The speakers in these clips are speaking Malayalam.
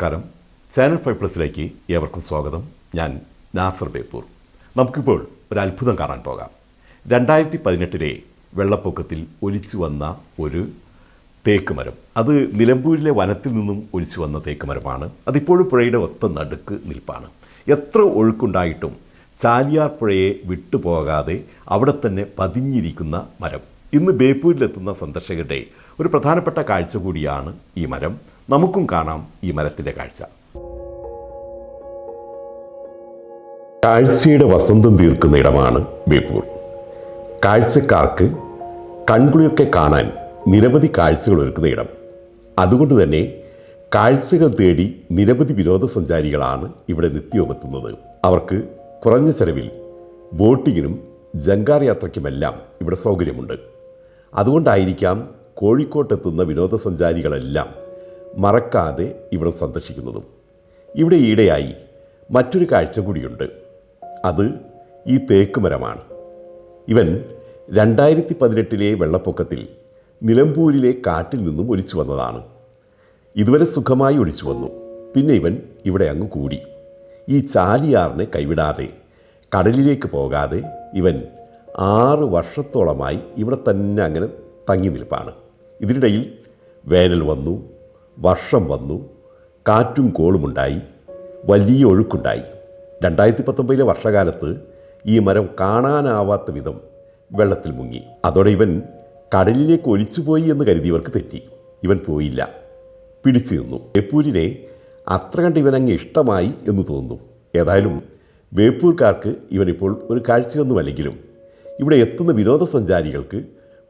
നമസ്കാരം. ചാനൽ ഫൈവ് പ്ലസിലേക്ക് ഏവർക്കും സ്വാഗതം. ഞാൻ നാസർ ബേപ്പൂർ. നമുക്കിപ്പോൾ ഒരു അത്ഭുതം കാണാൻ പോകാം. രണ്ടായിരത്തി പതിനെട്ടിലെ വെള്ളപ്പൊക്കത്തിൽ ഒലിച്ചു വന്ന ഒരു തേക്ക് മരം അത് നിലമ്പൂരിലെ വനത്തിൽ നിന്നും ഒലിച്ചു വന്ന തേക്ക് മരമാണ് അതിപ്പോഴും പുഴയുടെ ഒത്ത നടുക്ക് നിൽപ്പാണ്. എത്ര ഒഴുക്കുണ്ടായിട്ടും ചാലിയാർ പുഴയെ വിട്ടുപോകാതെ അവിടെ തന്നെ പതിഞ്ഞിരിക്കുന്ന മരം. ഇന്ന് ബേപ്പൂരിലെത്തുന്ന സന്ദർശകരുടെ ഒരു പ്രധാനപ്പെട്ട കാഴ്ച കൂടിയാണ് ഈ മരം. നമുക്കും കാണാം ഈ മരത്തിന്റെ കാഴ്ച. കാഴ്ചയുടെ വസന്തം തീർക്കുന്ന ഇടമാണ് ബേപ്പൂർ. കാഴ്ചക്കാർക്ക് കൺകുളിയൊക്കെ കാണാൻ നിരവധി കാഴ്ചകൾ ഒരുക്കുന്ന ഇടം. അതുകൊണ്ട് തന്നെ കാഴ്ചകൾ തേടി നിരവധി വിനോദസഞ്ചാരികളാണ് ഇവിടെ നിത്യവുമെത്തുന്നത് അവർക്ക് കുറഞ്ഞ ചെലവിൽ ബോട്ടിങ്ങിനും ജങ്കാർ യാത്രയ്ക്കുമെല്ലാം ഇവിടെ സൗകര്യമുണ്ട്. അതുകൊണ്ടായിരിക്കാം കോഴിക്കോട്ടെത്തുന്ന വിനോദസഞ്ചാരികളെല്ലാം മറക്കാതെ ഇവിടെ സന്ദർശിക്കുന്നതും. ഇവിടെ ഈടെയായി മറ്റൊരു കാഴ്ച കൂടിയുണ്ട്. അത് ഈ തേക്കുമരമാണ് ഇവൻ രണ്ടായിരത്തി പതിനെട്ടിലെ വെള്ളപ്പൊക്കത്തിൽ നിലമ്പൂരിലെ കാട്ടിൽ നിന്നും ഒലിച്ചു വന്നതാണ്. ഇതുവരെ സുഖമായി ഒഴിച്ചു വന്നു. പിന്നെ ഇവൻ ഇവിടെ അങ്ങ് കൂടി. ഈ ചാലിയാറിനെ കൈവിടാതെ കടലിലേക്ക് പോകാതെ ഇവൻ ആറ് വർഷത്തോളമായി ഇവിടെ തന്നെ അങ്ങനെ തങ്ങി നിൽപ്പാണ് ഇതിനിടയിൽ വേനൽ വന്നു വർഷം വന്നു കാറ്റും കോളുമുണ്ടായി വലിയ ഒഴുക്കുണ്ടായി. രണ്ടായിരത്തി പത്തൊമ്പതിലെ വർഷകാലത്ത് ഈ മരം കാണാനാവാത്ത വിധം വെള്ളത്തിൽ മുങ്ങി. അതോടെ ഇവൻ കടലിലേക്ക് ഒലിച്ചുപോയി എന്ന് കരുതിയവർക്ക് തെറ്റി. ഇവൻ പോയില്ല. പിടിച്ചു നിന്നു. ബേപ്പൂരിനെ അത്ര കണ്ട് ഇവനങ്ങ് ഇഷ്ടമായി എന്ന് തോന്നുന്നു. ഏതായാലും ബേപ്പൂർക്കാർക്ക് ഇവനിപ്പോൾ ഒരു കാഴ്ചയൊന്നുമല്ലെങ്കിലും ഇവിടെ എത്തുന്ന വിനോദസഞ്ചാരികൾക്ക്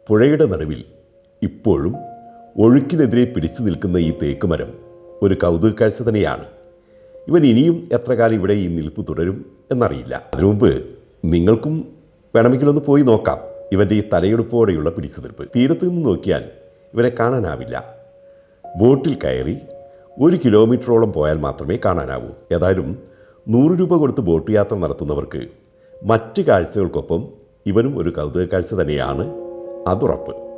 പുഴയുടെ നടുവിൽ ഇപ്പോഴും ഒഴുക്കിനെതിരെ പിടിച്ചു നിൽക്കുന്ന ഈ തേക്കുമരം ഒരു കൗതുക കാഴ്ച തന്നെയാണ്. ഇവൻ ഇനിയും എത്ര കാലം ഇവിടെ ഈ നിൽപ്പ് തുടരും എന്നറിയില്ല. അതിനു മുമ്പ് നിങ്ങൾക്കും വേണമെങ്കിൽ ഒന്ന് പോയി നോക്കാം ഇവന്റെ ഈ തലയെടുപ്പോടെയുള്ള പിടിച്ചു നിൽപ്പ് തീരത്തു നിന്ന് നോക്കിയാൽ ഇവനെ കാണാനാവില്ല. ബോട്ടിൽ കയറി ഒരു കിലോമീറ്ററോളം പോയാൽ മാത്രമേ കാണാനാവൂ. ഏതായാലും നൂറ് രൂപ കൊടുത്ത് ബോട്ട് യാത്ര നടത്തുന്നവർക്ക് മറ്റ് കാഴ്ചകൾക്കൊപ്പം ഇവനും ഒരു കൗതുക കാഴ്ച തന്നെയാണ്. അതുറപ്പ്.